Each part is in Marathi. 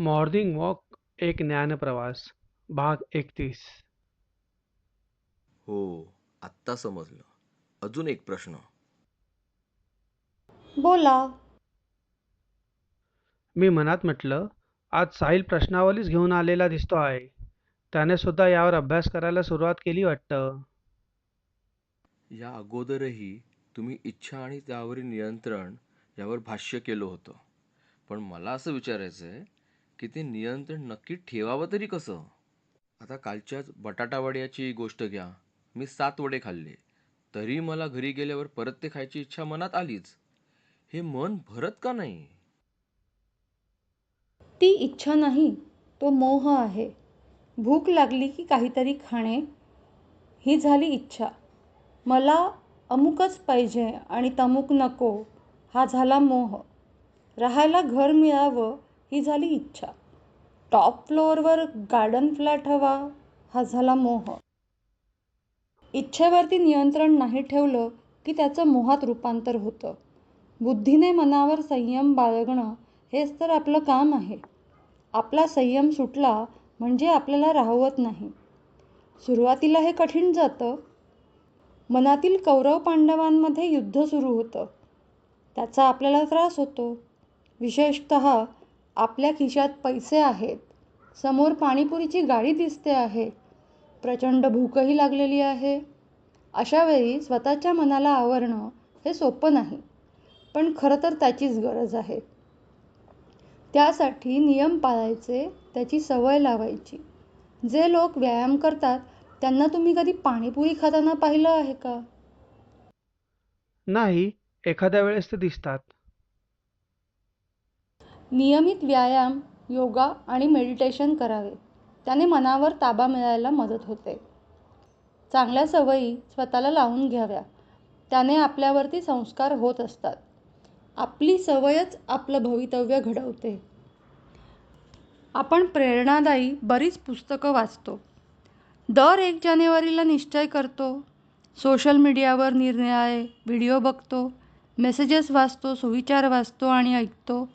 मॉर्निंग वॉक एक ज्ञानप्रवास भाग एकतीस. हो आत्ता समजलं. अजून एक प्रश्न. बोला. मी मनात म्हटलं आज साहिल प्रश्नावलीच घेऊन आलेला दिसतो आहे. त्याने सुद्धा यावर अभ्यास करायला सुरुवात केली वाटतं. या अगोदरही तुम्ही इच्छा आणि त्यावरील नियंत्रण यावर भाष्य केलं होतं. पण मला असं विचारायचं आहे की ते नियंत्रण नक्की ठेवावं तरी कसं? आता कालच्याच बटाटावड्याची गोष्ट घ्या. मी सात वडे खाल्ले. तरी मला घरी गेल्यावर परत ते खायची इच्छा मनात आलीच. हे मन भरत का नाही? ती इच्छा नाही तो मोह आहे. भूक लागली की काहीतरी खाणे ही झाली इच्छा. मला अमुकच पाहिजे आणि तमुक नको हा झाला मोह. राहायला घर मिळावं ही झाली इच्छा. टॉप फ्लोअरवर गार्डन फ्लॅट हवा हा झाला मोह. इच्छेवरती नियंत्रण नाही ठेवलं की त्याचं मोहात रूपांतर होतं. बुद्धीने मनावर संयम बाळगणं हेच तर आपलं काम आहे. आपला संयम सुटला म्हणजे आपल्याला राहवत नाही. सुरुवातीला हे कठीण जातं. मनातील कौरव पांडवांमध्ये युद्ध सुरू होतं. त्याचा आपल्याला त्रास होतो. विशेषत आपल्या खिशात पैसे आहेत. समोर पाणीपुरीची गाडी दिसते आहे. प्रचंड भूकही लागलेली आहे. अशा वेळी स्वतःच्या मनाला आवरणं हे सोपं नाही पण खरं तर त्याचीच गरज आहे. त्यासाठी नियम पाळायचे त्याची सवय लावायची. जे लोक व्यायाम करतात त्यांना तुम्ही कधी पाणीपुरी खाताना पाहिलं आहे का? नाही एखाद्या वेळेस ते दिसतात. नियमित व्यायाम योगा आणि मेडिटेशन करावे. त्याने मनावर ताबा मिळायला मदत होते. चांगल्या सवयी स्वतःला लावून घ्याव्या. त्याने आपल्यावरती संस्कार होत असतात. आपली सवयच आपलं भवितव्य घडवते. आपण प्रेरणादायी बरीच पुस्तकं वाचतो. दर एक जानेवारीला निश्चय करतो. सोशल मीडियावर निरनिराळे व्हिडिओ बघतो. मेसेजेस वाचतो सुविचार वाचतो आणि ऐकतो.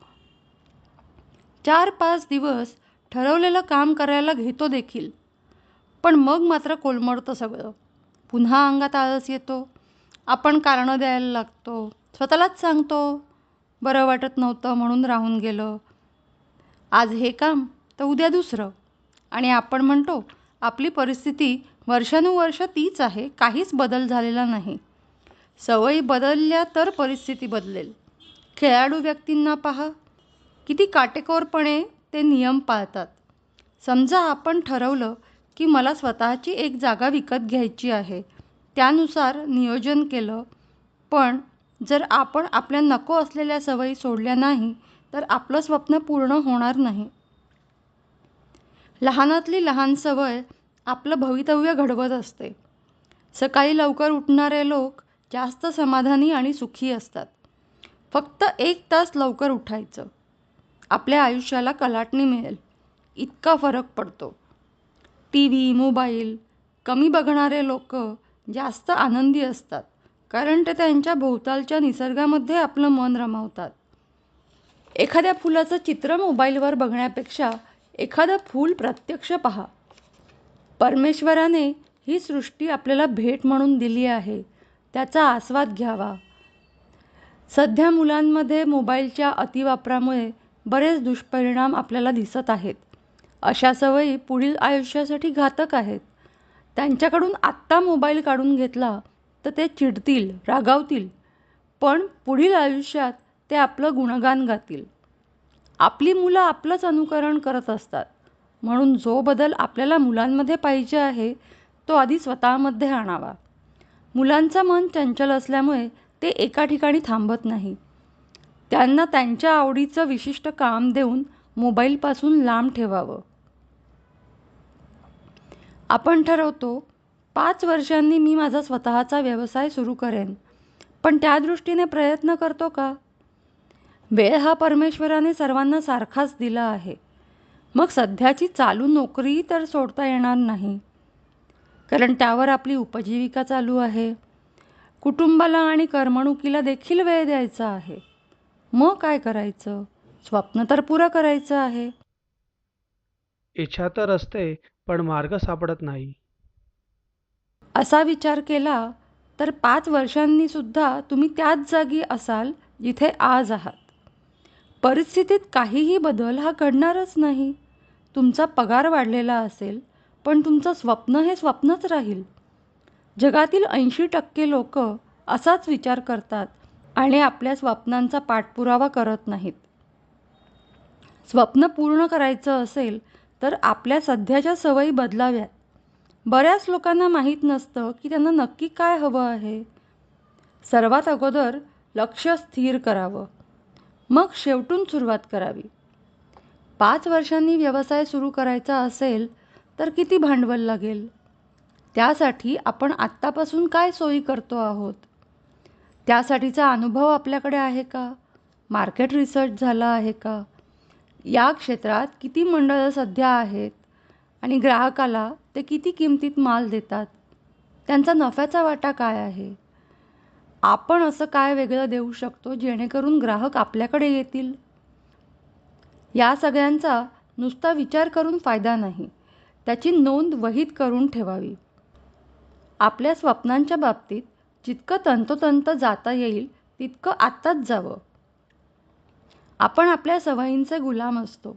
चार पाच दिवस ठरवलेलं काम करायला घेतो देखील. पण मग मात्र कोलमडतं सगळं. पुन्हा अंगात आळस येतो. आपण कारणं द्यायला लागतो. स्वतःलाच सांगतो बरं वाटत नव्हतं म्हणून राहून गेलं. आज हे काम तर उद्या दुसरं. आणि आपण म्हणतो आपली परिस्थिती वर्षानुवर्ष तीच आहे. काहीच बदल झालेला नाही. सवयी बदलल्या तर परिस्थिती बदलेल. खेळाडू व्यक्तींना पहा. किती काटेकोरपणे ते नियम पाळतात. समजा आपण ठरवलं की मला स्वतःची एक जागा विकत घ्यायची आहे त्यानुसार नियोजन केलं. पण जर आपण आपल्या नको असलेल्या सवयी सोडल्या नाही तर आपलं स्वप्न पूर्ण होणार नाही. लहानातली लहान सवय आपलं भवितव्य घडवत असते. सकाळी लवकर उठणारे लोक जास्त समाधानी आणि सुखी असतात. फक्त एक तास लवकर उठायचं. आपल्या आयुष्याला कलाटणी मिळेल. इतका फरक पडतो. टी व्ही मोबाईल कमी बघणारे लोक जास्त आनंदी असतात कारण ते त्यांच्या भोवतालच्या निसर्गामध्ये आपलं मन रमावतात. एखाद्या फुलाचं चित्र मोबाईलवर बघण्यापेक्षा एखादं फूल प्रत्यक्ष पहा. परमेश्वराने ही सृष्टी आपल्याला भेट म्हणून दिली आहे. त्याचा आस्वाद घ्यावा. सध्या मुलांमध्ये मोबाईलच्या अतिवापरामुळे बरेच दुष्परिणाम आपल्याला दिसत आहेत. अशा सवयी पुढील आयुष्यासाठी घातक आहेत. त्यांच्याकडून आत्ता मोबाईल काढून घेतला तर ते चिडतील रागावतील पण पुढील आयुष्यात ते आपलं गुणगान गातील. आपली मुलं आपलंच अनुकरण करत असतात. म्हणून जो बदल आपल्याला मुलांमध्ये पाहिजे आहे तो आधी स्वतःमध्ये आणावा. मुलांचं मन चंचल असल्यामुळे ते एका ठिकाणी थांबत नाही. त्यांना त्यांच्या आवडीचं विशिष्ट काम देऊन मोबाईलपासून लांब ठेवावं. आपण ठरवतो पाच वर्षांनी मी माझा स्वतःचा व्यवसाय सुरू करेन पण त्या दृष्टीने प्रयत्न करतो का? वेळ हा परमेश्वराने सर्वांना सारखाच दिला आहे. मग सध्याची चालू नोकरी तर सोडता येणार नाही. कारण त्यावर आपली उपजीविका चालू आहे. कुटुंबाला आणि करमणुकीला देखील वेळ द्यायचा आहे. मग काय करायचं? स्वप्न तर पुरं करायचं आहे. इच्छा तर असते पण मार्ग सापडत नाही. असा विचार केला तर पाच वर्षांनी सुद्धा तुम्ही त्याच जागी असाल जिथे आज आहात. परिस्थितीत काहीही बदल हा घडणारच नाही. तुमचा पगार वाढलेला असेल पण तुमचं स्वप्न हे स्वप्नच राहील. जगातील ऐंशी टक्के लोक असाच विचार करतात आणि आपल्या स्वप्नांचा पाठपुरावा करत नाहीत. स्वप्न पूर्ण करायचं असेल तर आपल्या सध्याच्या सवयी बदलाव्यात. बऱ्याच लोकांना माहीत नसतं की त्यांना नक्की काय हवं आहे. सर्वात अगोदर लक्ष स्थिर करावं. मग शेवटून सुरुवात करावी. पाच वर्षांनी व्यवसाय सुरू करायचा असेल तर किती भांडवल लागेल? त्यासाठी आपण आत्तापासून काय सोयी करतो आहोत? त्यासाठीचा अनुभव आपल्याकडे आहे का? मार्केट रिसर्च झाला आहे का? या क्षेत्रात किती मंडळं सध्या आहेत? आणि ग्राहकाला ते किती किमतीत माल देतात? त्यांचा नफ्याचा वाटा काय आहे? आपण असं काय वेगळं देऊ शकतो जेणेकरून ग्राहक आपल्याकडे येतील? या सगळ्यांचा नुसता विचार करून फायदा नाही. त्याची नोंद वहीत करून ठेवावी. आपल्या स्वप्नांच्या बाबतीत जितकं तंतोतंत जाता येईल तितकं आत्ताच जावं. आपण आपल्या सवयींचे गुलाम असतो.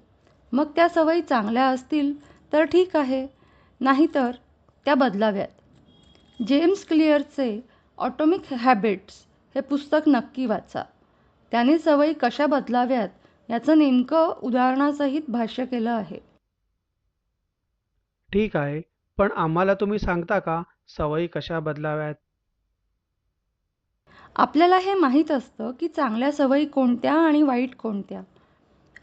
मग त्या सवयी चांगल्या असतील तर ठीक आहे नाहीतर त्या बदलाव्यात. जेम्स क्लिअरचे ऑटोमिक हॅबिट्स हे पुस्तक नक्की वाचा. त्याने सवयी कशा बदलाव्यात याचं नेमकं उदाहरणासहित भाष्य केलं आहे. ठीक आहे पण आम्हाला तुम्ही सांगता का सवयी कशा बदलाव्यात? आपल्याला हे माहीत असतं की चांगल्या सवयी कोणत्या आणि वाईट कोणत्या.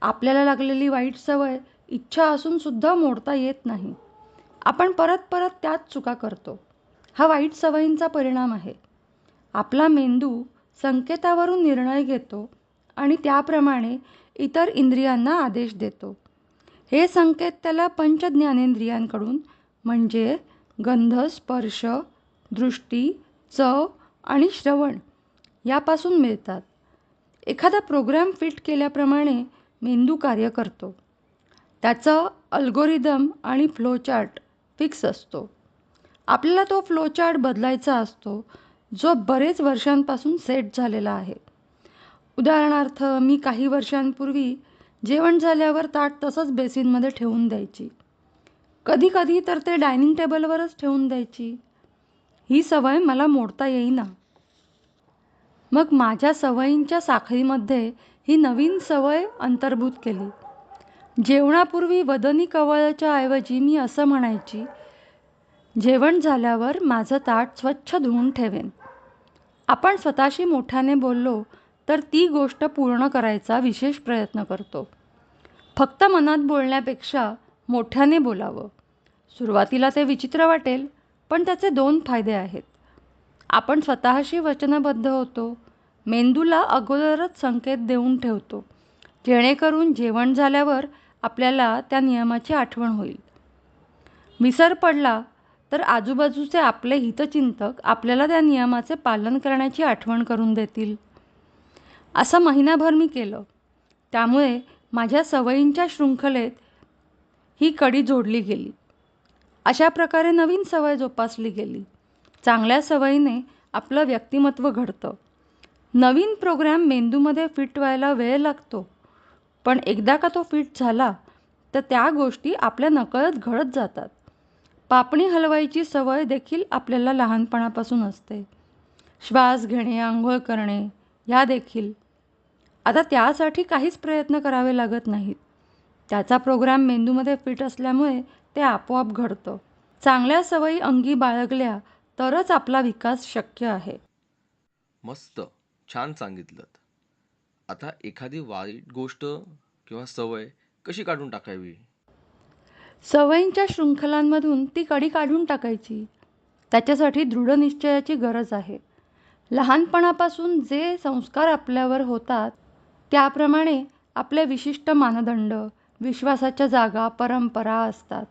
आपल्याला लागलेली वाईट सवय इच्छा असूनसुद्धा मोडता येत नाही. आपण परत परत त्याच चुका करतो. हा वाईट सवयींचा परिणाम आहे. आपला मेंदू संकेतावरून निर्णय घेतो आणि त्याप्रमाणे इतर इंद्रियांना आदेश देतो. हे संकेत त्याला पंचज्ञानेंद्रियांकडून म्हणजे गंध स्पर्श दृष्टी चव आणि श्रवण यापासून मिळतात. एखादा प्रोग्रॅम फिट केल्याप्रमाणे मेंदू कार्य करतो. त्याचं अल्गोरिदम आणि फ्लोचार्ट फिक्स असतो. आपल्याला तो फ्लोचार्ट बदलायचा असतो जो बरेच वर्षांपासून सेट झालेला आहे. उदाहरणार्थ मी काही वर्षांपूर्वी जेवण झाल्यावर ताट तसंच बेसिनमध्ये ठेवून द्यायची. कधीकधी तर ते डायनिंग टेबलवरच ठेवून द्यायची. ही सवय मला मोडता येईना. मग माझ्या सवयींच्या साखळीमध्ये ही नवीन सवय अंतर्भूत केली. जेवणापूर्वी वदनी कवळच्या ऐवजी मी असं म्हणायची जेवण झाल्यावर माझं ताट स्वच्छ धुवून ठेवेन. आपण स्वतःशी मोठ्याने बोललो तर ती गोष्ट पूर्ण करायचा विशेष प्रयत्न करतो. फक्त मनात बोलण्यापेक्षा मोठ्याने बोलावं. सुरुवातीला ते विचित्र वाटेल पण त्याचे दोन फायदे आहेत. आपण स्वतःशी वचनबद्ध होतो मेंदूला अगोदरच संकेत देऊन ठेवतो. जेणेकरून जेवण झाल्यावर आपल्याला त्या नियमाची आठवण होईल. विसर पडला तर आजूबाजूचे आपले हितचिंतक आपल्याला त्या नियमाचे पालन करण्याची आठवण करून देतील. असं महिनाभर मी केलं. त्यामुळे माझ्या सवयींच्या शृंखलेत ही कडी जोडली गेली. अशा प्रकारे नवीन सवय जोपासली गेली. चांगल्या सवयीने आपलं व्यक्तिमत्व घडतं. नवीन प्रोग्रॅम मेंदूमध्ये फिट व्हायला वेळ लागतो. पण एकदा का तो फिट झाला तर त्या गोष्टी आपल्या नकळत घडत जातात. पापणी हलवायची सवय देखील आपल्याला लहानपणापासून असते. श्वास घेणे आंघोळ करणे या देखील. आता त्यासाठी काहीच प्रयत्न करावे लागत नाहीत. त्याचा प्रोग्राम मेंदूमध्ये फिट असल्यामुळे ते आपोआप घडतं. चांगल्या सवयी अंगी बाळगल्या तरच आपला विकास शक्य आहे. मस्त. छान सांगितलं. आता एखादी वाईट गोष्ट किंवा सवय कशी काढून टाकावी? सवयींच्या शृंखलांमधून ती कडी काढून टाकायची. त्याच्यासाठी दृढनिश्चयाची गरज आहे. लहानपणापासून जे संस्कार आपल्यावर होतात त्याप्रमाणे आपले विशिष्ट मानदंड विश्वासाच्या जागा परंपरा असतात.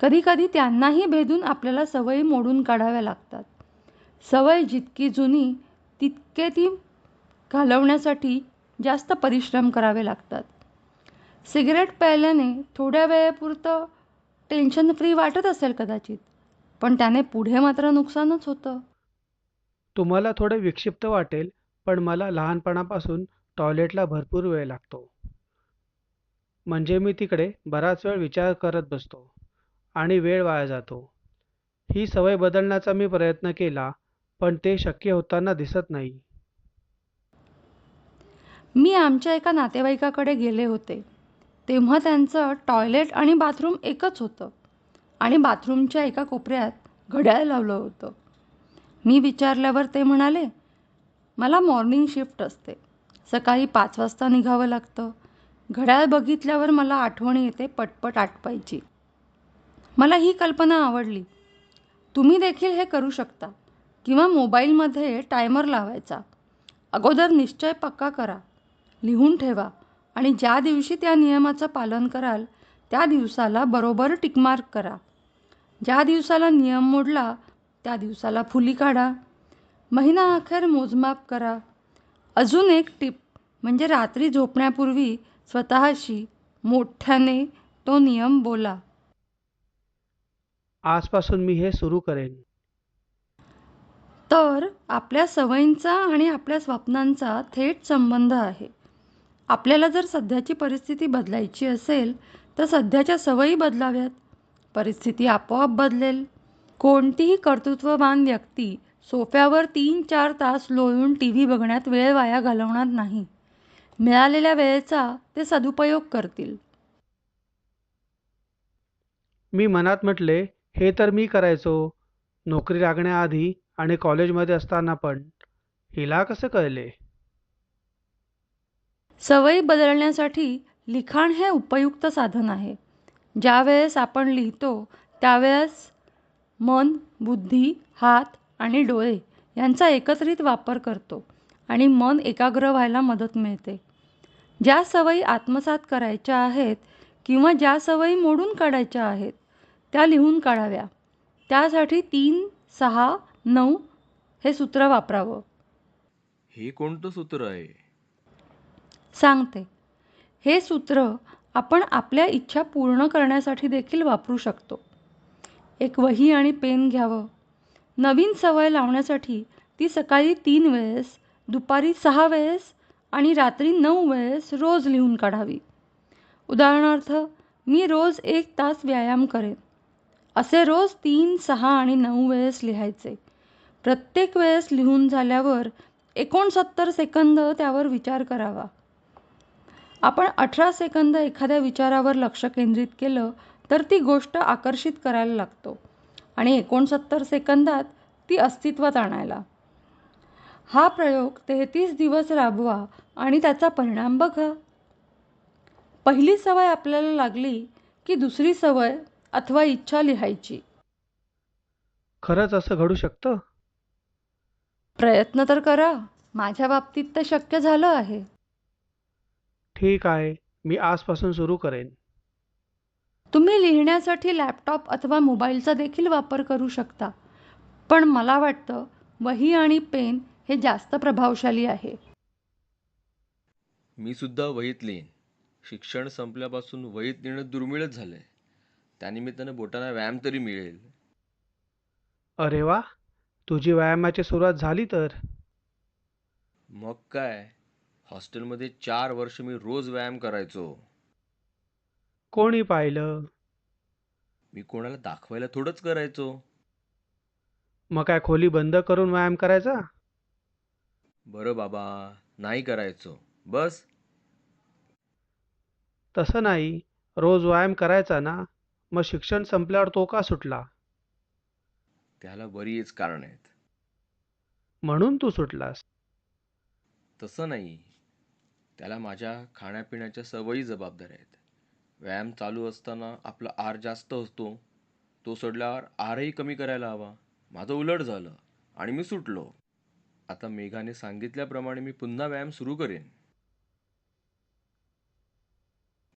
कधीकधी त्यांनाही भेदून आपल्याला सवयी मोडून काढाव्या लागतात. सवय जितकी जुनी तितके ती घालवण्यासाठी जास्त परिश्रम करावे लागतात. सिगरेट प्यायल्याने थोड्या वेळेपुरतं टेन्शन फ्री वाटत असेल कदाचित पण त्याने पुढे मात्र नुकसानच होतं. तुम्हाला थोडे विक्षिप्त वाटेल पण मला लहानपणापासून टॉयलेटला भरपूर वेळ लागतो. म्हणजे मी तिकडे बराच वेळ विचार करत बसतो आणि वेळ वाया जातो. ही सवय बदलण्याचा मी प्रयत्न केला पण ते शक्य होताना दिसत नाही. मी आमच्या एका नातेवाईकाकडे गेले होते. तेव्हा त्यांचं टॉयलेट आणि बाथरूम एकच होतं आणि बाथरूमच्या एका कोपऱ्यात घड्याळ लावलं होतं. मी विचारल्यावर ते म्हणाले मला मॉर्निंग शिफ्ट असते. सकाळी पाच वाजता निघावं लागतं. घड्याळ बघितल्यावर मला आठवण येते पटपट आटपायची. मला ही कल्पना आवडली. तुम्ही देखील हे करू शकता. किंवा मोबाईलमध्ये टायमर लावायचा. अगोदर निश्चय पक्का करा. लिहून ठेवा आणि ज्या दिवशी त्या नियमाचं पालन कराल त्या दिवसाला बरोबर टिकमार्क करा. ज्या दिवसाला नियम मोडला त्या दिवसाला फुली काढा. महिना अखेर मोजमाप करा. अजून एक टिप म्हणजे रात्री झोपण्यापूर्वी स्वतःशी मोठ्याने तो नियम बोला. आजपासून मी हे सुरू करेन. तर आपल्या सवयींचा आणि आपल्या स्वप्नांचा थेट संबंध आहे. आपल्याला जर सध्याची परिस्थिती बदलायची असेल तर सध्याच्या सवयी बदलाव्यात. परिस्थिती आपोआप बदलेल. कोणतीही कर्तृत्ववान व्यक्ती सोफ्यावर तीन चार तास लोळून टी व्ही बघण्यात वेळ वाया घालवणार नाही. मिळालेल्या वेळेचा ते सदुपयोग करतील. मी मनात म्हटले हे तर मी करायचो. नोकरी लागण्याआधी आणि कॉलेजमध्ये असताना पण. हिला कसं कळले? सवयी बदलण्यासाठी लिखाण हे उपयुक्त साधन आहे. ज्यावेळेस आपण लिहितो त्यावेळेस मन बुद्धी हात आणि डोळे यांचा एकत्रित वापर करतो आणि मन एकाग्र व्हायला मदत मिळते. ज्या सवयी आत्मसात करायच्या आहेत किंवा ज्या सवयी मोडून काढायच्या आहेत त्या लिहून काढाव्या. त्यासाठी तीन सहा नऊ हे सूत्र वापरावं. हे कोणतं सूत्र आहे? सांगते. हे सूत्र आपण आपल्या इच्छा पूर्ण करण्यासाठी देखील वापरू शकतो. एक वही आणि पेन घ्यावं. नवीन सवय लावण्यासाठी ती सकाळी तीन वेळेस दुपारी सहा वेळेस आणि रात्री नऊ वेळेस रोज लिहून काढावी. उदाहरणार्थ मी रोज एक तास व्यायाम करेन. असे रोज तीन सहा आणि नऊ वेळेस लिहायचे. प्रत्येक वेळेस लिहून झाल्यावर एकोणसत्तर सेकंद त्यावर विचार करावा. आपण अठरा सेकंद एखाद्या विचारावर लक्ष केंद्रित केलं तर ती गोष्ट आकर्षित करायला लागतो आणि एकोणसत्तर सेकंदात ती अस्तित्वात आणायला. हा प्रयोग तेहतीस दिवस राबवा आणि त्याचा परिणाम बघा. पहिली सवय आपल्याला लागली की दुसरी सवय अथवा इच्छा लिहायची. खरंच असं घडू शकतं? प्रयत्न तर करा. माझ्या बाबतीत ते शक्य झालं आहे. ठीक आहे. मी आजपासून सुरू करेन. तुम्ही लिहिण्यासाठी लॅपटॉप अथवा मोबाईलचा देखील वापर करू शकता. पण मला वाटतं वही आणि पेन हे जास्त प्रभावशाली आहे. मी सुद्धा वहीत लिहीन. शिक्षण संपल्यापासून वहीत लिहिणं दुर्मिळच झालंय. त्यानिमित्तानं बोटांना व्यायाम तरी मिळेल. अरे वा! तुझी व्यायामाची सुरुवात झाली तर? मग काय? हॉस्टेलमध्ये चार वर्ष मी रोज व्यायाम करायचो. कोणी पाहिलं? मी कोणाला दाखवायला थोडंच करायचो. मग काय खोली बंद करून व्यायाम करायचा? बरं बाबा नाही करायचो. बस. तसं नाही रोज व्यायाम करायचा ना? मग शिक्षण संपल्यावर तो का सुटला? त्याला बरीच कारण आहेत. म्हणून तू सुटलास. तसं नाही. त्याला माझ्या खाण्यापिण्याच्या सवयी जबाबदार आहेत. व्यायाम चालू असताना आपला आर जास्त असतो. तो सोडल्यावर आरही कमी करायला हवा. माझं उलट झालं आणि मी सुटलो. आता मेघाने सांगितल्याप्रमाणे मी पुन्हा व्यायाम सुरू करेन.